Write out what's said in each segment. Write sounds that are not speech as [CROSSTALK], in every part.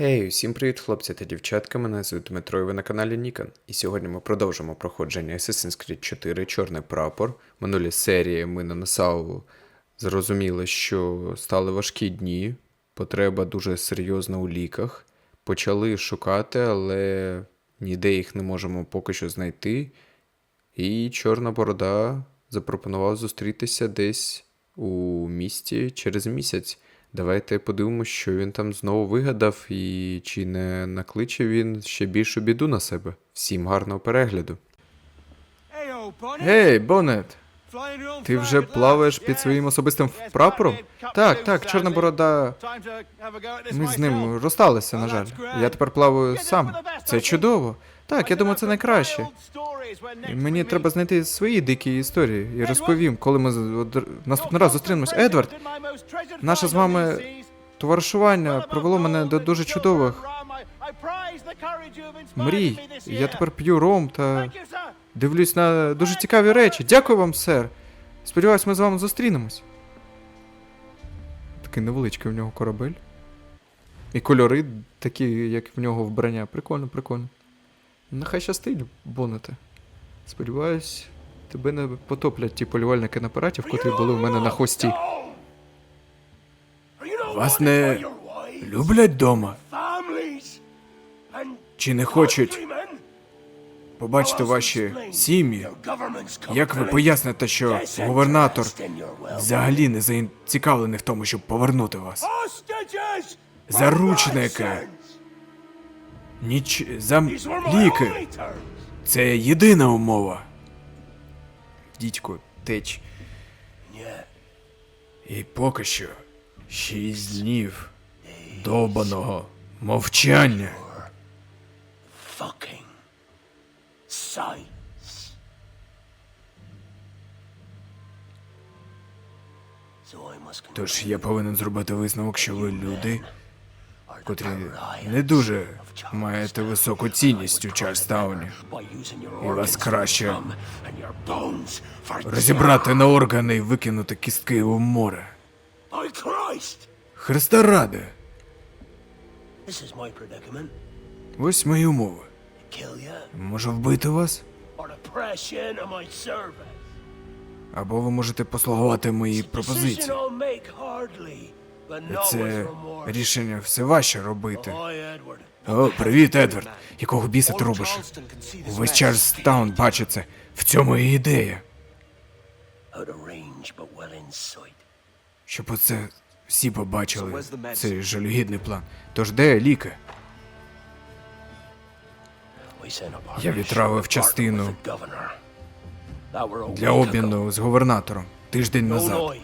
Гей, усім привіт, хлопці та дівчатка. Мене звуть Дмитро, і ви на каналі Нікон. І сьогодні ми продовжимо проходження Assassin's Creed 4 Чорний прапор. Минулі серії ми на Насау зрозуміли, що стали важкі дні, потреба дуже серйозна у ліках. Почали шукати, але ніде їх не можемо поки що знайти. І Чорна Борода запропонував зустрітися десь у місті через місяць. Давайте подивимося, що він там знову вигадав, і чи не накличе він ще більшу біду на себе. Всім гарного перегляду. Гей, Бонет! Ти вже плаваєш під своїм особистим прапором? Так, так, Чорна Борода. Ми з ним розсталися, на жаль. Я тепер плаваю сам. Це чудово. Так, я думаю, це найкраще. І Мені треба знайти свої дикі історії і розповім, коли ми наступний раз зустрінемось. Едвард, наше з вами товаришування привело мене до дуже чудових мрій. Я тепер п'ю ром та дивлюсь на дуже цікаві речі. Дякую вам, сер. Сподіваюсь, ми з вами зустрінемось. Такий невеличкий в нього корабель. І кольори такі, як в нього вбрання. Прикольно, прикольно. Нехай щастить, Бонете. Сподіваюсь, тебе не потоплять ті полювальники на пиратів, котрі були в мене на хвості. Вас не люблять дома? Чи не хочуть побачити ваші сім'ї? Як ви поясните, що губернатор взагалі не зацікавлений в тому, щоб повернути вас? Заручники! Ніч за ліки. Це єдина умова. Дідько, теч. І поки що шість днів довбаного мовчання. fucking silence. Тож я повинен зробити висновок, що ви люди, котрі не дуже маєте високу цінність у Чарльстауні. І вас краще розібрати на органи і викинути кістки у море. Христа ради! Ось мої умови. Можу вбити вас, або ви можете послугувати моїй пропозиції. Це рішення все важче робити. О, привіт, Едвард. Якого біса ти робиш? Увесь Чарльстаун бачить це. В цьому і ідея. Щоб оце всі побачили цей жалюгідний план. Тож де ліки? Я відправив частину для обміну з губернатором тиждень назад.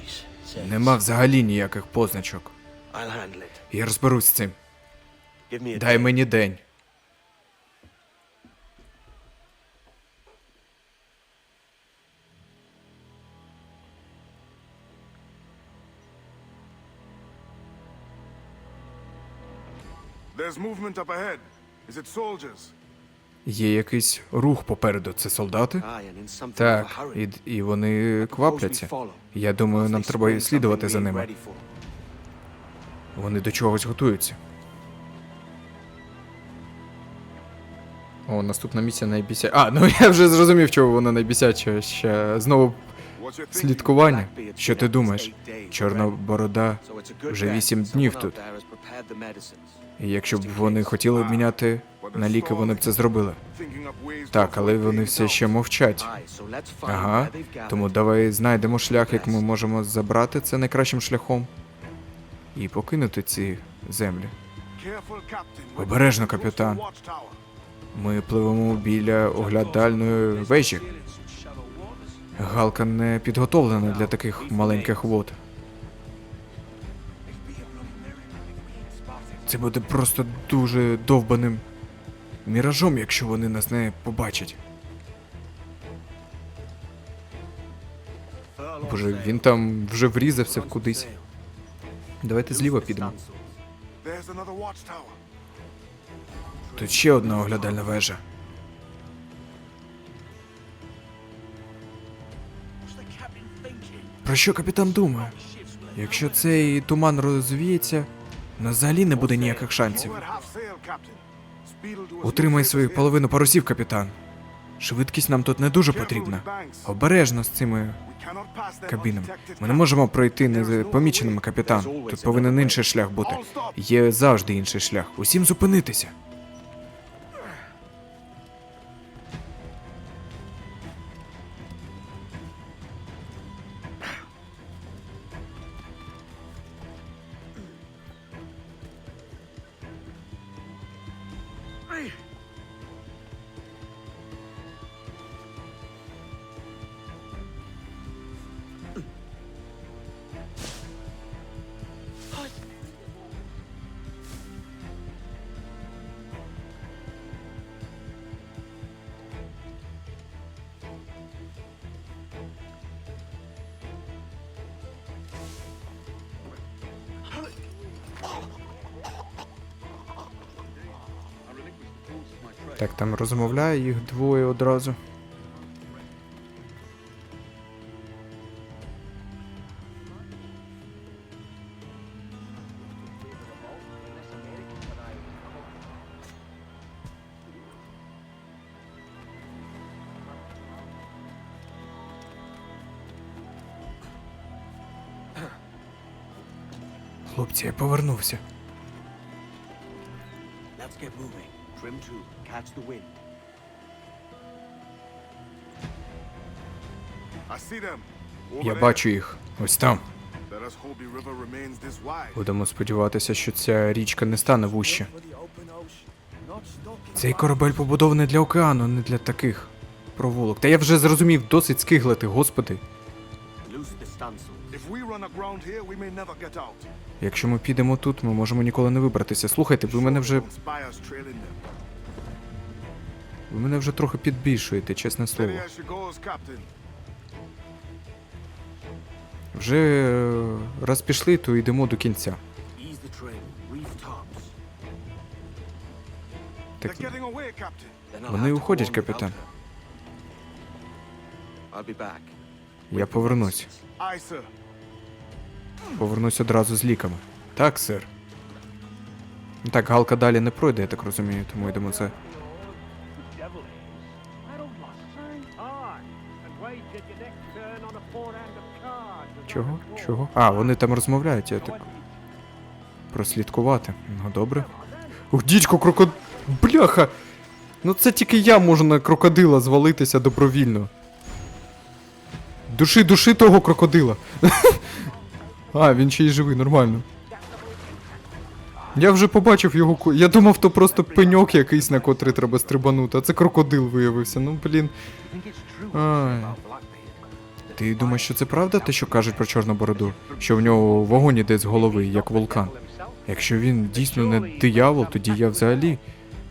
Нема взагалі ніяких позначок. Я розберусь з цим. Дай мені день. There's movement up ahead. Is it soldiers? Є якийсь рух попереду. Це солдати? Так, і, і вони квапляться. Я думаю, нам треба слідувати за ними. Вони до чогось готуються. О, наступна місія найбісяча. А, ну [LAUGHS] я вже зрозумів, чого вона найбісяча. Ще знову слідкування. Що ти думаєш? Чорна борода вже вісім днів тут. І якщо б вони хотіли обміняти на ліки, вони б це зробили. Так, але вони все ще мовчать. Ага, тому давай знайдемо шлях, як ми можемо забрати це найкращим шляхом і покинути ці землі. Обережно, капітан. Ми пливемо біля оглядальної вежі. Галка не підготовлена для таких маленьких вод. Це буде просто дуже довбаним міражом, якщо вони нас не побачать. Боже, він там вже врізався кудись. Давайте зліва підемо. Тут ще одна оглядальна вежа. Про що капітан думає? Якщо цей туман розвіється, нас взагалі не буде ніяких шансів. Утримай свою половину парусів, капітан. Швидкість нам тут не дуже потрібна. Обережно з цими кабінами. Ми не можемо пройти непоміченими, капітан. Тут повинен інший шлях бути. Є завжди інший шлях. Усім зупинитися. Так, там розмовляє їх двоє одразу. Хлопці, я повернувся. Let's get moving. Trim to. Catch the wind. I see them. Я бачу їх. Ось там. Будемо сподіватися, що ця річка не стане вуще. Цей корабель побудований для океану, не для таких провулок. Та я вже зрозумів, досить скиглити, господи. Якщо ми підемо тут, ми можемо ніколи не вибратися. Слухайте, ви мене вже ви мене вже трохи підбільшуєте, чесне слово. Вже е, раз пішли, то йдемо до кінця. Так, Вони уходять, капітан. Я повернусь. Повернусь одразу з ліками. Так, сир. Так, галка далі не пройде, я так розумію, тому йдемо це. Чого? Чого? А, вони там розмовляють, я так. Прослідкувати. Ну добре. Ух, дідько, крокод... Бляха! Ну це тільки я можу на крокодила звалитися добровільно. Души, души того крокодила. [LAUGHS] А, він ще й живий, нормально. Я вже побачив його. ко- Я думав, то просто пеньок якийсь, на котрий треба стрибанути, а це крокодил виявився. Ну, блін. Ай. Ти думаєш, що це правда, те, що кажуть про чорну бороду? Що в нього вогонь іде з голови, як вулкан? Якщо він дійсно не диявол, тоді я взагалі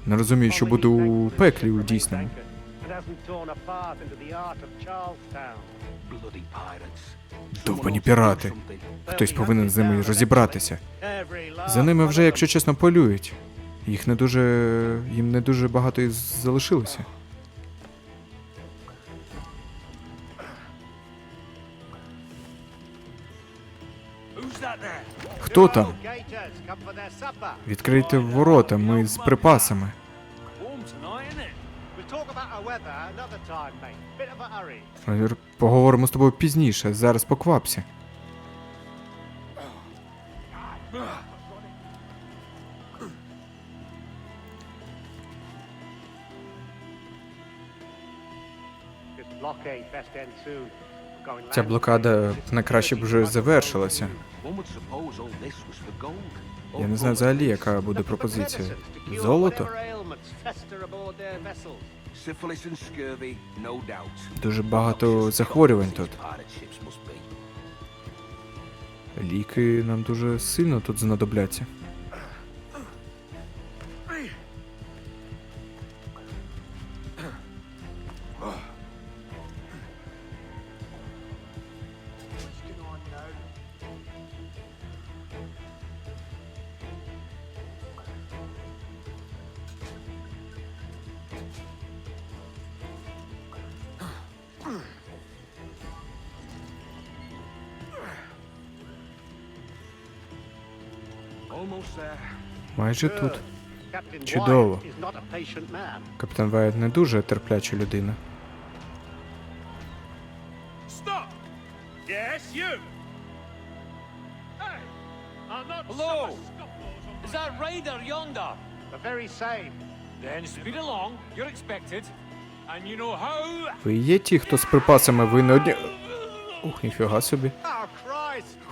не розумію, що буду у пеклі у дійсному. Довбані пірати. Хтось повинен з ними розібратися. За ними вже, якщо чесно, полюють. Їх не дуже. їм не дуже багато і залишилося. Хто там? Відкрийте ворота, ми з припасами. Поговоримо з тобою пізніше, зараз поквапся. Best end soon. Ця блокада найкраще б вже завершилася. Я не знаю взагалі, яка буде пропозиція. Золото? Дуже багато захворювань тут. Ліки нам дуже сильно тут знадобляться. Майже тут. Чудово. Капітан Вайт не дуже терпляча людина. Stop! Yes, you! Hey! I'm not Hello? some scofflaws on Is my- that rider yonder? The very same. Then speed along. You're expected. And you know how. Ви є ті, хто з припасами ви не одні. Ух, ніфіга собі.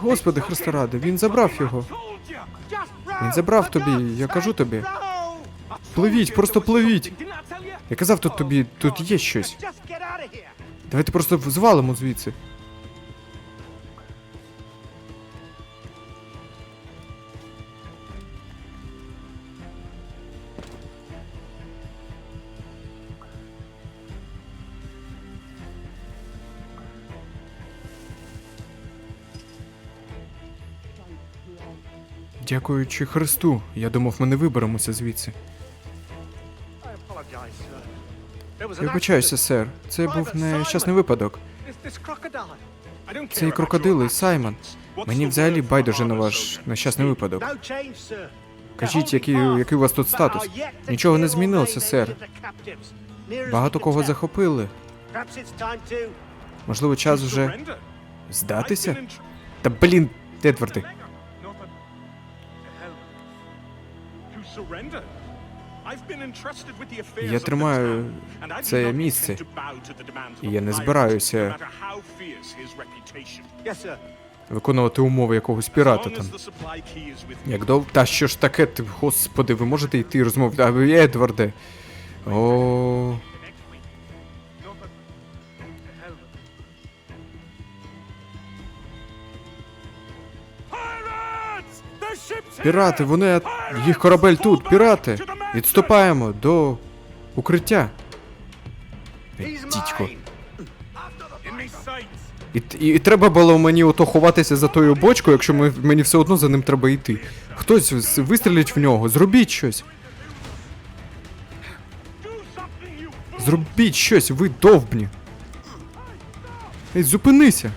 Господи Христа ради, він забрав його. Він забрав тобі, я кажу тобі. Пливіть, просто пливіть. Я казав, тут тобі тут є щось. Давайте просто звалимо звідси. Дякуючи Христу, я думав, ми не виберемося звідси. Вибачаюся, сер. Це був нещасний випадок. Цей крокодили, Саймон. Мені взагалі байдуже на ваш нещасний випадок. Кажіть, який, який у вас тут статус? Нічого не змінилося, сер. Багато кого захопили. Можливо, час вже здатися? Та блін, Едварди. Я тримаю це місце, і я не збираюся Виконувати умови якогось пірата там. Як дов... Та що ж таке, ти, господи, ви можете йти розмовляти. А ви, Едварде. О, пірати, вони. Їх корабель тут, пірати. Відступаємо до укриття. Дідько. І, і, і треба було мені ото ховатися за тою бочкою, якщо ми, мені все одно за ним треба йти. Хтось вистрілить в нього, зробіть щось. Зробіть щось, ви довбні. Ей, зупинися.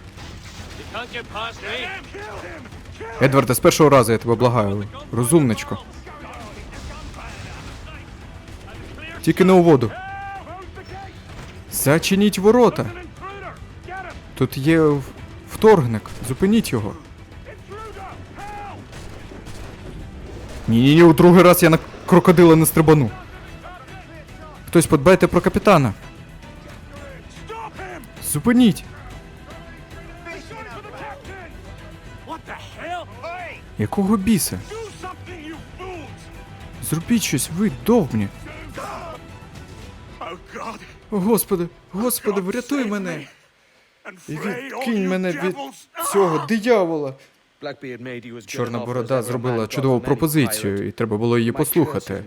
Едварда, з першого разу я тебе благаю. Розумничко. Тільки не у воду. Зачиніть ворота. Тут є вторгник. Зупиніть його. Ні, ні, ні, у другий раз я на крокодила не стрибану. Хтось подбайте про капітана. Зупиніть. Якого біса? Зробіть щось, ви довбні. О, Господи, Господи, врятуй мене. Відкинь мене від цього диявола. Чорна борода зробила чудову пропозицію, і треба було її послухати.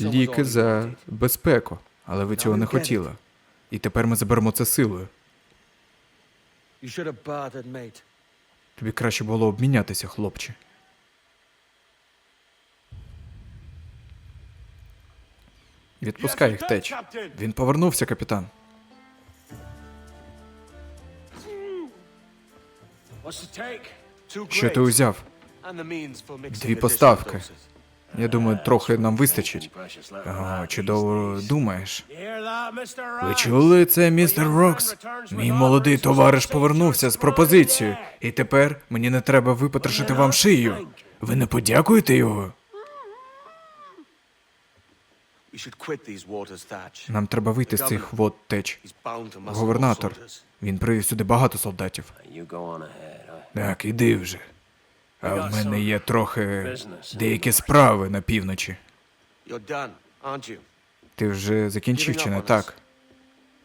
Ліки за безпеку. Але ви цього не хотіли. І тепер ми заберемо це силою. Тобі краще було обмінятися, хлопче. Відпускай їх теч. Він повернувся, капітан. Що ти узяв? Дві поставки. Я думаю, трохи нам вистачить. О, чудово думаєш. Ви чули це, містер Рокс? Мій молодий товариш повернувся з пропозицією, і тепер мені не треба випотрошити вам шию. Ви не подякуєте його? Нам треба вийти з цих вод теч. Губернатор. Він привів сюди багато солдатів. Так, іди вже. А в мене є трохи деякі справи на півночі. Ти вже закінчив чи не так?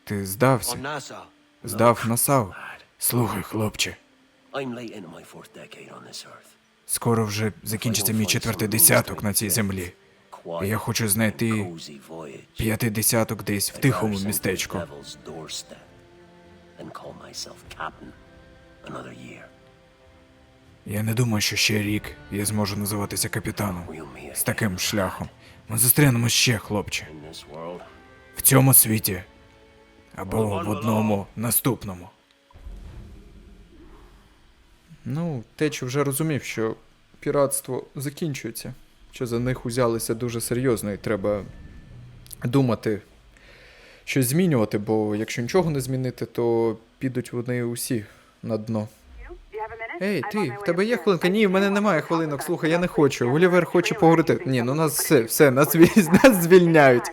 Ти здався, здав Насау. Слухай, хлопче, скоро вже закінчиться мій четвертий десяток на цій землі. І я хочу знайти п'ятий десяток десь в тихому містечку. Я не думаю, що ще рік я зможу називатися капітаном з таким шляхом. Ми зустрінемо ще, хлопче, в цьому світі або в одному наступному. Ну, Теч вже розумів, що піратство закінчується. Що за них узялися дуже серйозно, і треба думати, щось змінювати, бо якщо нічого не змінити, то підуть вони усі на дно. Ей, ти, в тебе є хвилинка? Ні, в мене немає хвилинок. Слухай, я не хочу. Олівер хоче поговорити. Ні, ну нас все, все, нас, нас звільняють.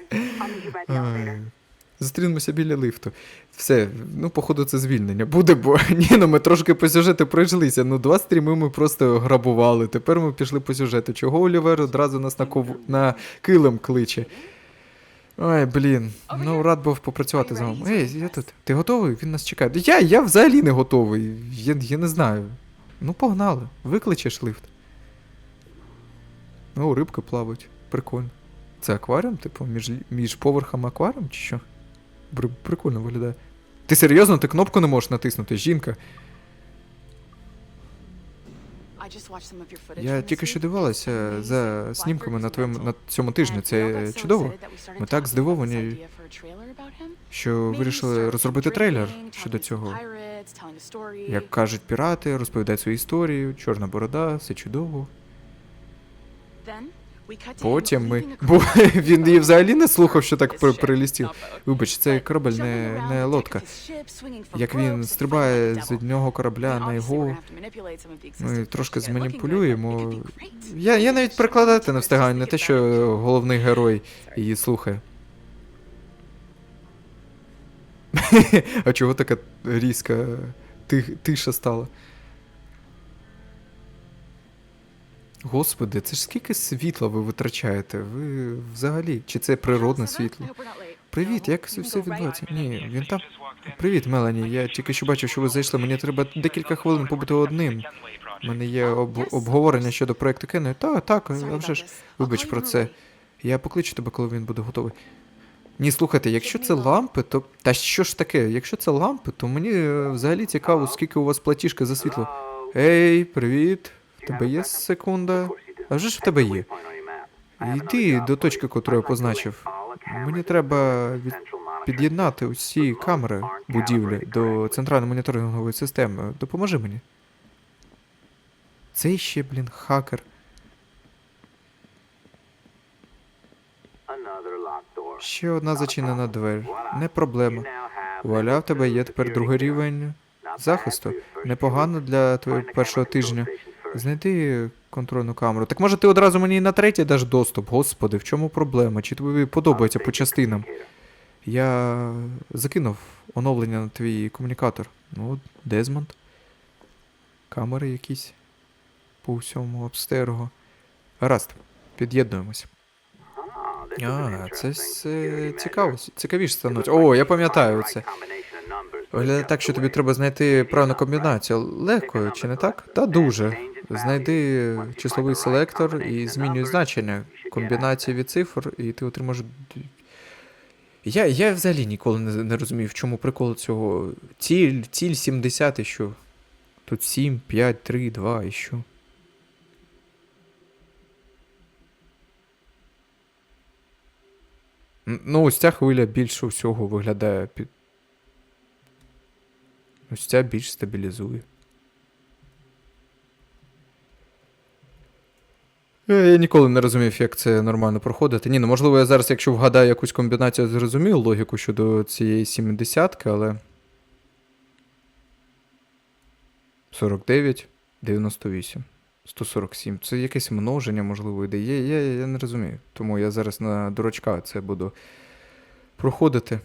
Зустрінемося біля лифту. Все, ну, походу, це звільнення. Буде, бо [LAUGHS] ні, ну ми трошки по сюжету пройшлися. Ну, два стріми ми просто грабували. Тепер ми пішли по сюжету. Чого Олівер одразу нас на, ков... на килим кличе? Ой, блін. Ну, рад був попрацювати з вами. Ей, я тут. Ти готовий? Він нас чекає. Я, я взагалі не готовий. Я, я не знаю. Ну, погнали. Викличеш лифт. Ну, рибки плавають. Прикольно. Це акваріум, типу, між, між поверхами акваріум чи що? Прикольно виглядає. Ти серйозно, ти кнопку не можеш натиснути, жінка. Я тільки що дивилася за снімками на твоєму на цьому тижні. Це чудово. Ми так здивовані, що вирішили розробити трейлер щодо цього. Як кажуть пірати, розповідають свою історію, чорна борода, все чудово. Потім ми. [LAUGHS] Бо він її взагалі не слухав, що так при- прилістів. Вибач, це корабель, не, не лодка. Як він стрибає з одного корабля на його. Ми трошки зманіпулюємо. Я, я навіть перекладати не встигаю, не те, що головний герой її слухає. [LAUGHS] а чого така різка тиша стала? Господи, це ж скільки світла ви витрачаєте? Ви взагалі? Чи це природне світло? Привіт, як це все відбувається? Ні, він там. Привіт, Мелані. Я тільки що бачив, що ви зайшли. Мені треба декілька хвилин побути одним. У мене є об- обговорення щодо проекту Кену. Так, так, а вже ж. Вибач про це. Я покличу тебе, коли він буде готовий. Ні, слухайте, якщо це лампи, то. Та що ж таке? Якщо це лампи, то мені е, взагалі цікаво, скільки у вас платіжка за світло. Ей, привіт. Тебе є секунда? А вже ж в тебе є. Йди до точки, яку я позначив. Мені треба від... під'єднати усі камери будівлі до центральної моніторингової системи. Допоможи мені. Цей ще, блін, хакер. Ще одна зачинена двері. Не проблема. Вуаля, в тебе є тепер другий рівень захисту. Непогано для твого першого тижня. Знайди контрольну камеру. Так може ти одразу мені на третій даш доступ? Господи, в чому проблема? Чи тобі подобається по частинам? Я закинув оновлення на твій комунікатор. Ну, Дезмонд. Камери якісь. По всьому обстерго. Гаразд, під'єднуємось. А, це все цікаво, цікавіше становиться. О, я пам'ятаю це. Виглядає так, що тобі треба знайти правильну комбінацію. Легко, чи не так? Та дуже. Знайди числовий селектор і змінюй значення комбінації від цифр, і ти отримаєш. Я, я взагалі ніколи не, не в чому прикол цього. Ціль, ціль 70 і що? Тут 7, 5, 3, 2 і що? Ну, ось ця хвиля більше всього виглядає під. Ось ця більш стабілізує. Е, Я ніколи не розумів, як це нормально проходити. Ні, ну можливо, я зараз, якщо вгадаю якусь комбінацію, зрозумію логіку щодо цієї 70-ки, але. 49, 98, 147. Це якесь множення, можливо, йде. Я, я, я не розумію. Тому я зараз на дурачка це буду проходити.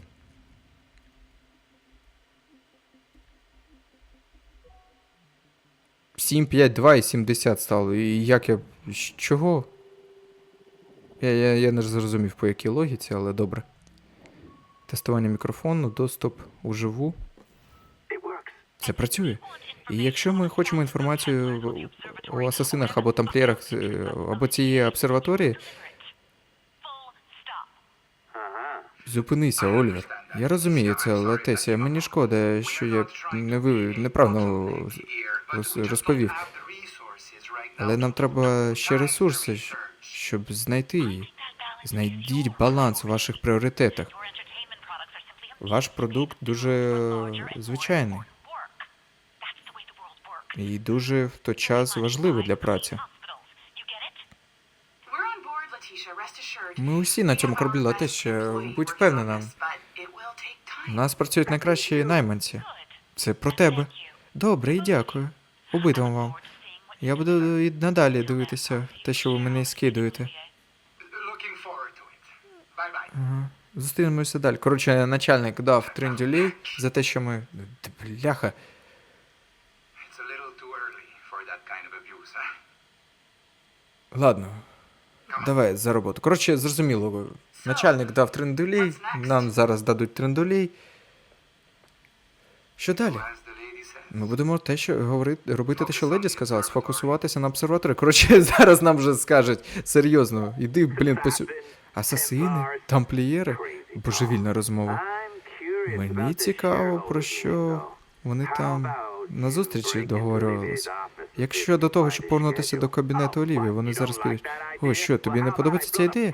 Сім, п'ять, два і 70 стало. І як я. Чого? Я, я, я не зрозумів, по якій логіці, але добре. Тестування мікрофону, доступ уживу. Це працює. І якщо ми хочемо інформацію у асасинах або тамплієрах або цієї обсерваторії. Зупинися, Ольвер. Я розумію це, але Тесія, мені шкода, що я не ви неправильно роз- розповів. Але нам треба ще ресурси, щоб знайти її. Знайдіть баланс у ваших пріоритетах. Ваш продукт дуже звичайний і дуже в той час важливий для праці. Ми усі на цьому кораблі летиш, будь впевнена. У нас працюють найкращі найманці. Це про тебе. Добре, і дякую. Обидвом вам. Я буду і надалі дивитися те, що ви мене скидуєте. Ага. Зустрінемося далі. Коротше, начальник дав трендюлей за те, що ми. Бляха. Ладно. Давай за роботу. Коротше, зрозуміло. Начальник дав трендулей, нам зараз дадуть трендулей. Що далі? Ми будемо те, що говорити, робити те, що леді сказала, сфокусуватися на обсерваторі. Коротше, [LAUGHS] зараз нам вже скажуть серйозно, іди, блін, посю. Асасини, тамплієри, божевільна розмова. Мені цікаво, про що вони там на зустрічі договорювалися. Якщо до того, щоб повернутися до кабінету Олівії, вони зараз підуть. О, що, тобі не подобається ця ідея?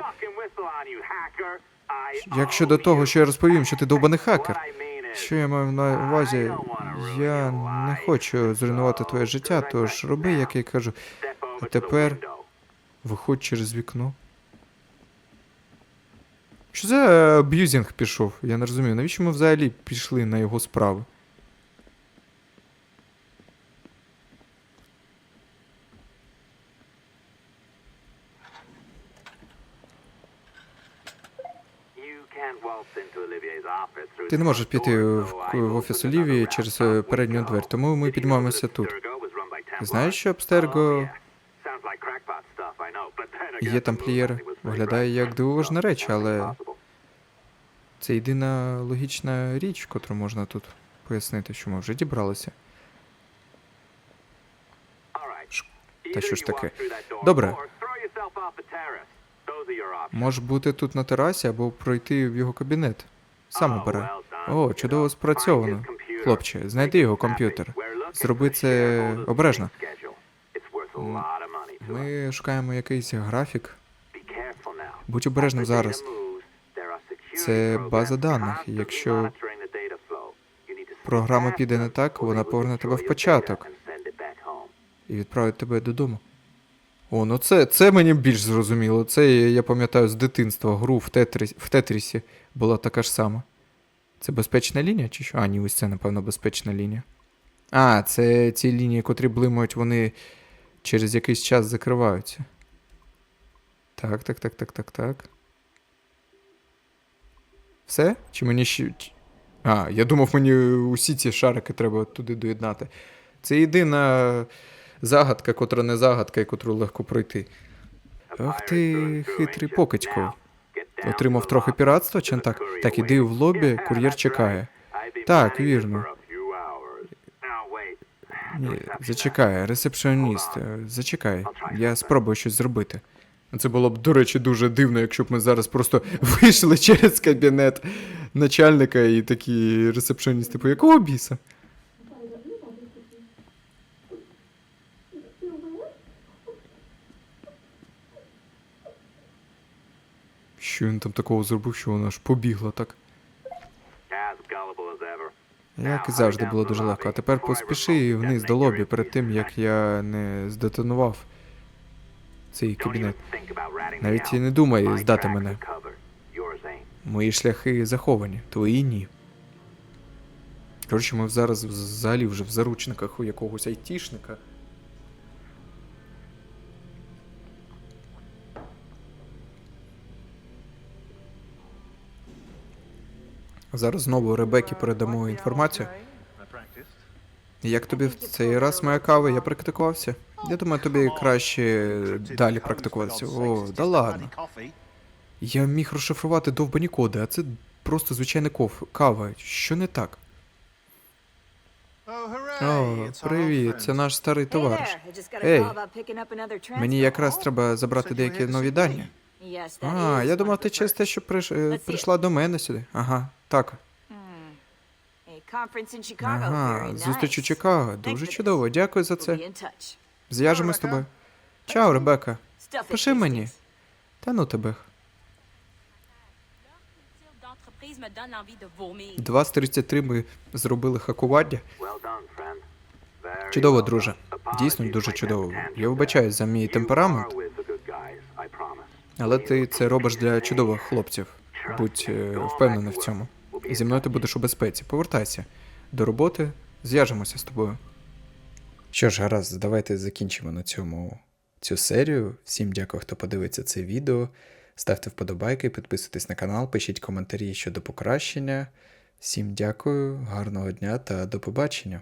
Якщо до того, що я розповім, що ти довбаний хакер. Що я маю на увазі? Я не хочу зруйнувати твоє життя, тож роби, як я кажу. А тепер виходь через вікно. Що за аб'юзінг пішов? Я не розумію, навіщо ми взагалі пішли на його справи? Ти не можеш піти в, в офіс Олівії через е, передню двері, тому ми піднімаємося тут. Знаєш, що Абстерго Є тамплієри. Виглядає як дивовижна реч, але це єдина логічна річ, котру можна тут пояснити, що ми вже дібралися. Та що ж таке? Добре. Можеш бути тут на терасі або пройти в його кабінет. Сам обирай. О, чудово спрацьовано. Хлопче, знайди його комп'ютер. Зроби це обережно. Ми шукаємо якийсь графік. Будь обережним зараз. Це база даних. Якщо програма піде не так, вона поверне тебе в початок і відправить тебе додому. О, ну це, це мені більш зрозуміло. Це я пам'ятаю з дитинства гру в, Тетрі, в Тетрісі була така ж сама. Це безпечна лінія чи що? А, ні, ось це, напевно, безпечна лінія. А, це ці лінії, котрі блимають, вони через якийсь час закриваються. Так, так, так, так, так, так. Все? Чи мені ще. А, я думав, мені усі ці шарики треба туди доєднати. Це єдина загадка, котра не загадка, і котру легко пройти. Ах ти хитрий покидько. Отримав трохи піратства, чи не так? Так, іди в лобі, кур'єр чекає. Так, вірно. Ні, зачекай, ресепшіоніст, е, зачекай. Я спробую щось зробити. Це було б, до речі, дуже дивно, якщо б ми зараз просто [LAUGHS] вийшли через кабінет начальника і такі ресепшіоністи, по якого біса? Що він там такого зробив, що вона аж побігла так? Як і завжди було дуже легко. А тепер поспіши вниз до лобі перед тим, як я не здетонував цей кабінет. Навіть і не думай здати мене. Мої шляхи заховані, твої ні. Коротше, ми зараз взагалі вже в заручниках у якогось айтішника. Зараз знову Ребекі передамо інформацію. Як тобі в цей раз моя кава? Я практикувався? Я думаю, тобі краще далі практикуватися. О, да ладно. Я міг розшифрувати довбані коди, а це просто звичайна ков... кава. Що не так? О, привіт, це наш старий товариш. Ей, мені якраз треба забрати деякі нові дані. А, я думав, ти через те, що приш... е, прийшла до мене сюди. Ага, так. Ага, зустріч у Чикаго. Дуже чудово. Дякую за це. Зв'яжемо з тобою. Чао, Ребека. Пиши мені. Та ну тебе. Два з 33 ми зробили хакування. Чудово, друже. Дійсно дуже чудово. Я вибачаюсь за мій темперамент. Але ти це робиш для чудових хлопців. Будь е, впевнений в цьому. Зі мною ти будеш у безпеці. Повертайся до роботи, зв'яжемося з тобою. Що ж, гаразд, давайте закінчимо на цьому цю серію. Всім дякую, хто подивиться це відео. Ставте вподобайки, підписуйтесь на канал, пишіть коментарі щодо покращення. Всім дякую, гарного дня та до побачення.